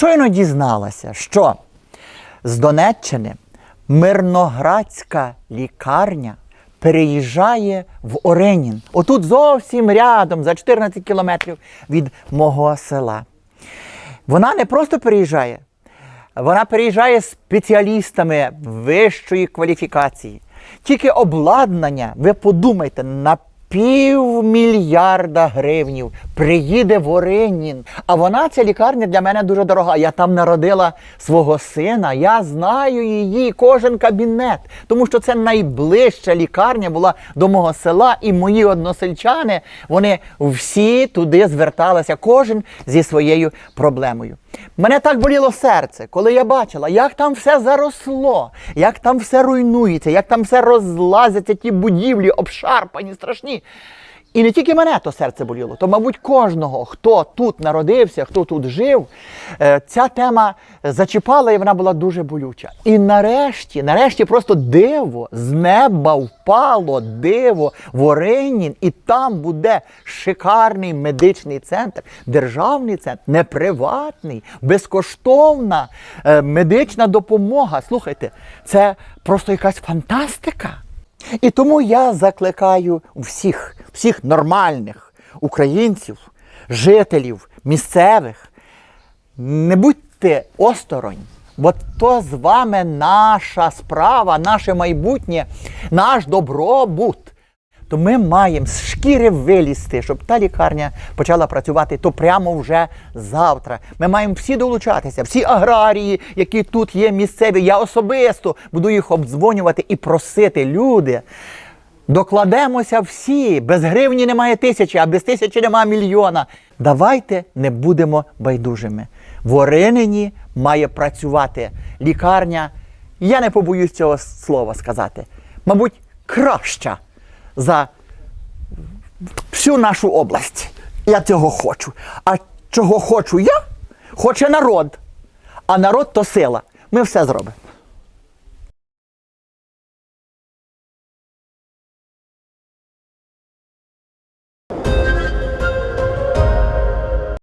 щойно дізналася, що з Донеччини Мирноградська лікарня переїжджає в Оренін. Отут зовсім рядом, за 14 кілометрів від мого села. Вона не просто переїжджає, вона переїжджає спеціалістами вищої кваліфікації. Тільки обладнання, ви подумайте, на півмільярда гривнів приїде в. А вона, ця лікарня для мене дуже дорога. Я там народила свого сина, я знаю її, кожен кабінет, тому що це найближча лікарня була до мого села, і мої односельчани, вони всі туди зверталися, кожен зі своєю проблемою. Мене так боліло серце, коли я бачила, як там все заросло, як там все руйнується, як там все розлазяться, ті будівлі обшарпані, страшні. І не тільки мене то серце боліло, то, мабуть, кожного, хто тут народився, хто тут жив, е, ця тема зачіпала і вона була дуже болюча. І нарешті, нарешті, просто диво з неба впало диво в Оренін, і там буде шикарний медичний центр, державний центр, не приватний, безкоштовна е, медична допомога. Слухайте, це просто якась фантастика. І тому я закликаю всіх, всіх нормальних українців, жителів місцевих, не будьте осторонь, бо то з вами наша справа, наше майбутнє, наш добробут. То ми маємо з шкіри вилізти, щоб та лікарня почала працювати то прямо вже завтра. Ми маємо всі долучатися, всі аграрії, які тут є місцеві. Я особисто буду їх обдзвонювати і просити люди. Докладемося всі. Без гривні немає тисячі, а без тисячі немає мільйона. Давайте не будемо байдужими. В Оринині має працювати лікарня. Я не побоюсь цього слова сказати. Мабуть, краща за всю нашу область. Я цього хочу. А чого хочу я, хоче народ. А народ то сила. Ми все зробимо.